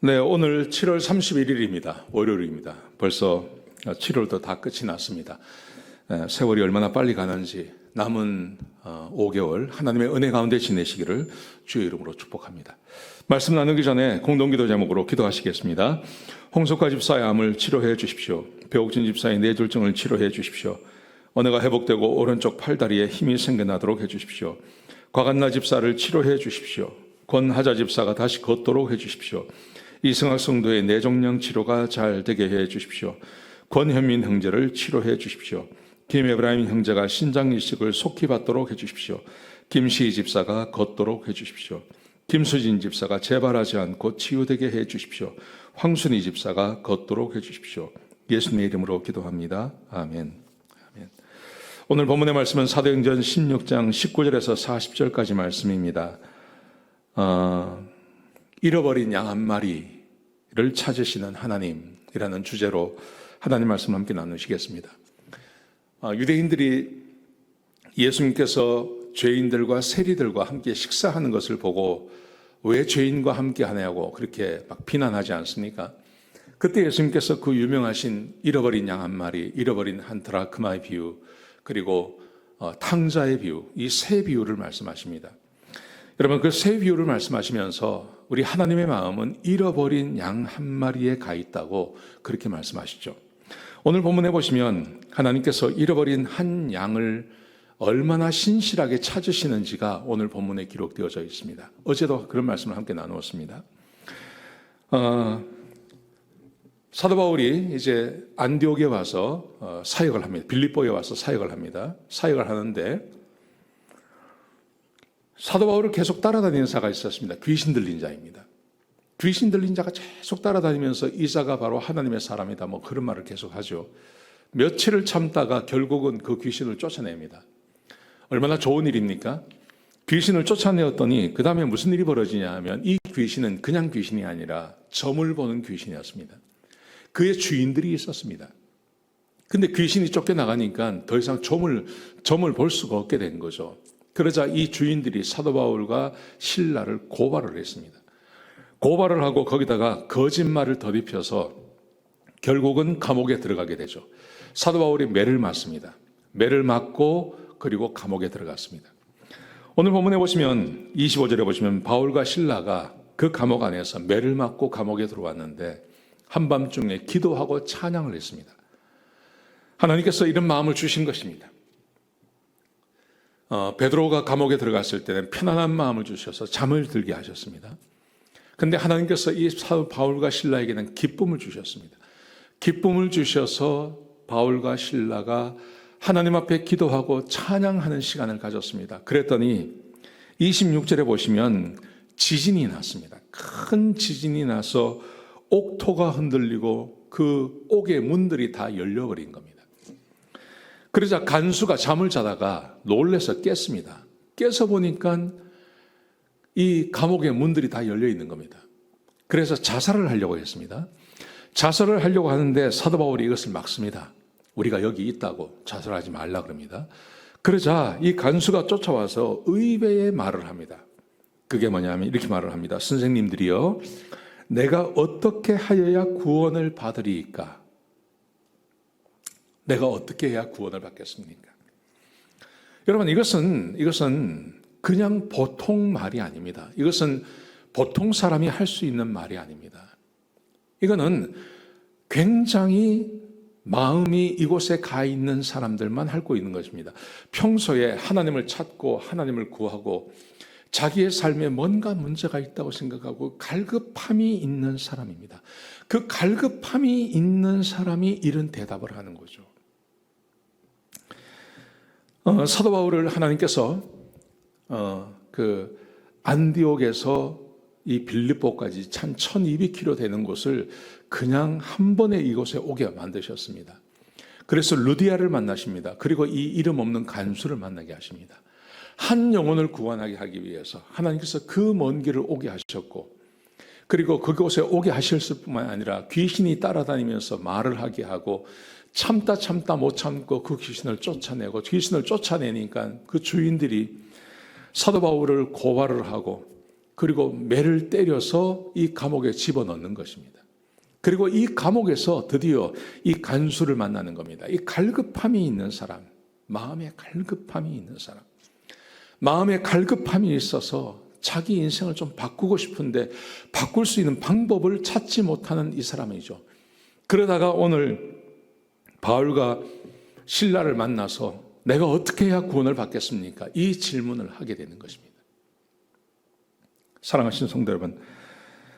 네, 오늘 7월 31일입니다. 월요일입니다. 벌써 7월도 다 끝이 났습니다. 에, 세월이 얼마나 빨리 가는지 남은 어, 5개월 하나님의 은혜 가운데 지내시기를 주의 이름으로 축복합니다. 말씀 나누기 전에 공동기도 제목으로 기도하시겠습니다. 홍석화 집사의 암을 치료해 주십시오. 배옥진 집사의 뇌졸중을 치료해 주십시오. 언어가 회복되고 오른쪽 팔다리에 힘이 생겨나도록 해 주십시오. 과간나 집사를 치료해 주십시오. 권하자 집사가 다시 걷도록 해 주십시오. 이승학 성도의 뇌종양 치료가 잘 되게 해 주십시오. 권현민 형제를 치료해 주십시오. 김에브라임 형제가 신장 이식을 속히 받도록 해 주십시오. 김시희 집사가 걷도록 해 주십시오. 김수진 집사가 재발하지 않고 치유되게 해 주십시오. 황순희 집사가 걷도록 해 주십시오. 예수님의 이름으로 기도합니다. 아멘. 아멘. 오늘 본문의 말씀은 사도행전 16장 19절에서 40절까지 말씀입니다. 어, 잃어버린 양 한 마리 를 찾으시는 하나님이라는 주제로 하나님 말씀 함께 나누시겠습니다. 어, 유대인들이 예수님께서 죄인들과 세리들과 함께 식사하는 것을 보고 왜 죄인과 함께 하냐고 그렇게 막 비난하지 않습니까? 그때 예수님께서 그 유명하신 잃어버린 양 한 마리, 잃어버린 한 드라크마의 비유, 그리고 어, 탕자의 비유, 이 세 비유를 말씀하십니다. 여러분 그세 비유를 말씀하시면서 우리 하나님의 마음은 잃어버린 양 한 마리에 가 있다고 그렇게 말씀하시죠. 오늘 본문에 보시면 하나님께서 잃어버린 한 양을 얼마나 신실하게 찾으시는지가 오늘 본문에 기록되어져 있습니다. 어제도 그런 말씀을 함께 나누었습니다. 어, 사도 바울이 이제 안디옥에 와서 어, 사역을 합니다. 빌립보에 와서 사역을 합니다. 사역을 하는데 사도 바울을 계속 따라다니는 자가 있었습니다. 귀신 들린 자입니다. 귀신 들린 자가 계속 따라다니면서 이 자가 바로 하나님의 사람이다. 뭐 그런 말을 계속 하죠. 며칠을 참다가 결국은 그 귀신을 쫓아냅니다. 얼마나 좋은 일입니까? 귀신을 쫓아내었더니 그 다음에 무슨 일이 벌어지냐 하면 이 귀신은 그냥 귀신이 아니라 점을 보는 귀신이었습니다. 그의 주인들이 있었습니다. 근데 귀신이 쫓겨나가니까 더 이상 점을, 점을 볼 수가 없게 된 거죠. 그러자 이 주인들이 사도 바울과 신라를 고발을 했습니다. 고발을 하고 거기다가 거짓말을 더입혀서 결국은 감옥에 들어가게 되죠. 사도 바울이 매를 맞습니다. 매를 맞고 그리고 감옥에 들어갔습니다. 오늘 본문에 보시면 25절에 보시면 바울과 신라가 그 감옥 안에서 매를 맞고 감옥에 들어왔는데 한밤중에 기도하고 찬양을 했습니다. 하나님께서 이런 마음을 주신 것입니다. 어, 베드로가 감옥에 들어갔을 때는 편안한 마음을 주셔서 잠을 들게 하셨습니다. 근데 하나님께서 이 바울과 신라에게는 기쁨을 주셨습니다. 기쁨을 주셔서 바울과 신라가 하나님 앞에 기도하고 찬양하는 시간을 가졌습니다. 그랬더니 26절에 보시면 지진이 났습니다. 큰 지진이 나서 옥토가 흔들리고 그 옥의 문들이 다 열려버린 겁니다. 그러자 간수가 잠을 자다가 놀래서 깼습니다. 깨서 보니까 이 감옥의 문들이 다 열려 있는 겁니다. 그래서 자살을 하려고 했습니다. 자살을 하려고 하는데 사도 바울이 이것을 막습니다. 우리가 여기 있다고 자살하지 말라 그럽니다. 그러자 이 간수가 쫓아와서 의배의 말을 합니다. 그게 뭐냐면 이렇게 말을 합니다. 선생님들이요. 내가 어떻게 하여야 구원을 받으리까? 내가 어떻게 해야 구원을 받겠습니까? 여러분 이것은 이것은 그냥 보통 말이 아닙니다. 이것은 보통 사람이 할 수 있는 말이 아닙니다. 이거는 굉장히 마음이 이곳에 가 있는 사람들만 할수 있는 것입니다. 평소에 하나님을 찾고 하나님을 구하고 자기의 삶에 뭔가 문제가 있다고 생각하고 갈급함이 있는 사람입니다. 그 갈급함이 있는 사람이 이런 대답을 하는 거죠. 어, 사도 바울을 하나님께서 어, 그 안디옥에서 이 빌립보까지 참 1200km 되는 곳을 그냥 한 번에 이곳에 오게 만드셨습니다. 그래서 루디아를 만나십니다. 그리고 이 이름 없는 간수를 만나게 하십니다. 한 영혼을 구원하게 하기 위해서 하나님께서 그 먼 길을 오게 하셨고 그리고 그곳에 오게 하실 뿐만 아니라 귀신이 따라다니면서 말을 하게 하고 참다 참다 못 참고 그 귀신을 쫓아내고 귀신을 쫓아내니까 그 주인들이 사도 바울을 고발을 하고 그리고 매를 때려서 이 감옥에 집어넣는 것입니다. 그리고 이 감옥에서 드디어 이 간수를 만나는 겁니다. 이 갈급함이 있는 사람, 마음에 갈급함이 있는 사람, 마음에 갈급함이 있어서 자기 인생을 좀 바꾸고 싶은데 바꿀 수 있는 방법을 찾지 못하는 이 사람이죠. 그러다가 오늘 바울과 신라를 만나서 내가 어떻게 해야 구원을 받겠습니까? 이 질문을 하게 되는 것입니다. 사랑하신 성도 여러분,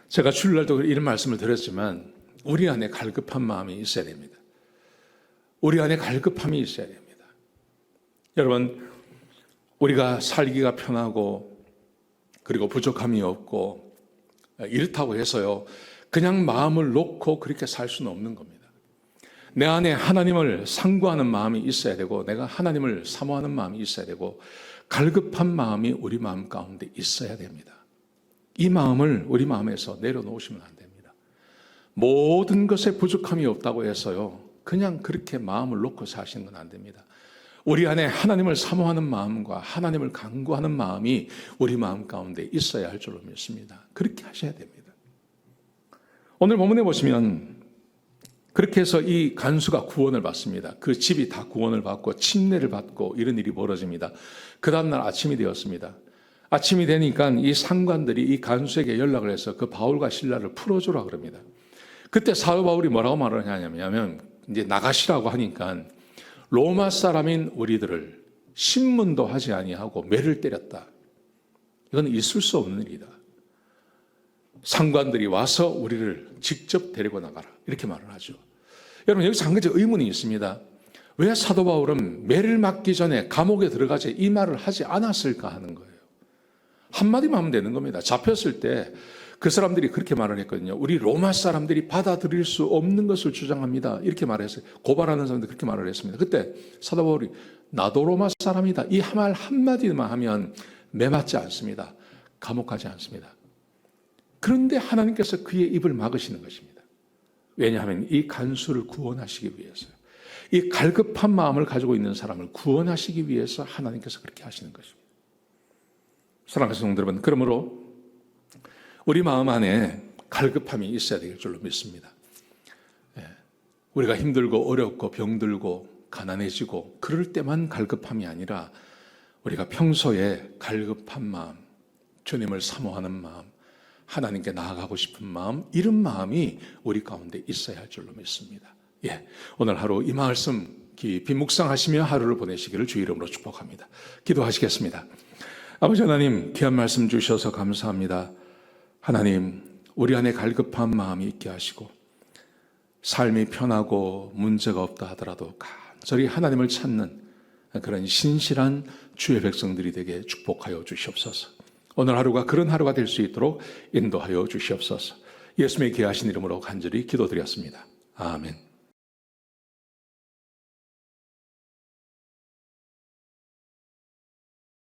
제가 주일날도 이런 말씀을 드렸지만 우리 안에 갈급한 마음이 있어야 됩니다. 우리 안에 갈급함이 있어야 됩니다. 여러분, 우리가 살기가 편하고 그리고 부족함이 없고 이렇다고 해서요. 그냥 마음을 놓고 그렇게 살 수는 없는 겁니다. 내 안에 하나님을 상고하는 마음이 있어야 되고 내가 하나님을 사모하는 마음이 있어야 되고 갈급한 마음이 우리 마음 가운데 있어야 됩니다. 이 마음을 우리 마음에서 내려놓으시면 안 됩니다. 모든 것에 부족함이 없다고 해서요. 그냥 그렇게 마음을 놓고 사시는 건 안 됩니다. 우리 안에 하나님을 사모하는 마음과 하나님을 강구하는 마음이 우리 마음 가운데 있어야 할 줄로 믿습니다. 그렇게 하셔야 됩니다. 오늘 본문에 보시면 그렇게 해서 이 간수가 구원을 받습니다. 그 집이 다 구원을 받고 침례를 받고 이런 일이 벌어집니다. 그 다음날 아침이 되었습니다. 아침이 되니까 이 상관들이 이 간수에게 연락을 해서 그 바울과 신라를 풀어주라 그럽니다. 그때 사도 바울이 뭐라고 말을 하냐면 이제 나가시라고 하니까 로마 사람인 우리들을 신문도 하지 아니하고 매를 때렸다. 이건 있을 수 없는 일이다. 상관들이 와서 우리를 직접 데리고 나가라. 이렇게 말을 하죠. 여러분, 여기서 한 가지 의문이 있습니다. 왜 사도 바울은 매를 맞기 전에 감옥에 들어가지 이 말을 하지 않았을까 하는 거예요. 한마디만 하면 되는 겁니다. 잡혔을 때 그 사람들이 그렇게 말을 했거든요. 우리 로마 사람들이 받아들일 수 없는 것을 주장합니다. 이렇게 말했어요. 고발하는 사람들 그렇게 말을 했습니다. 그때 사도 바울이 나도 로마 사람이다. 이 말 한마디만 하면 매맞지 않습니다. 감옥하지 않습니다. 그런데 하나님께서 그의 입을 막으시는 것입니다. 왜냐하면 이 간수를 구원하시기 위해서요. 이 갈급한 마음을 가지고 있는 사람을 구원하시기 위해서 하나님께서 그렇게 하시는 것입니다. 사랑하는 성도 여러분, 그러므로 우리 마음 안에 갈급함이 있어야 될 줄로 믿습니다. 예, 우리가 힘들고 어렵고 병들고 가난해지고 그럴 때만 갈급함이 아니라 우리가 평소에 갈급한 마음, 주님을 사모하는 마음, 하나님께 나아가고 싶은 마음, 이런 마음이 우리 가운데 있어야 할 줄로 믿습니다. 예, 오늘 하루 이 말씀 깊이 묵상하시며 하루를 보내시기를 주 이름으로 축복합니다. 기도하시겠습니다. 아버지 하나님, 귀한 말씀 주셔서 감사합니다. 하나님, 우리 안에 갈급한 마음이 있게 하시고, 삶이 편하고 문제가 없다 하더라도 간절히 하나님을 찾는 그런 신실한 주의 백성들이 되게 축복하여 주시옵소서. 오늘 하루가 그런 하루가 될 수 있도록 인도하여 주시옵소서. 예수님의 귀하신 이름으로 간절히 기도드렸습니다. 아멘.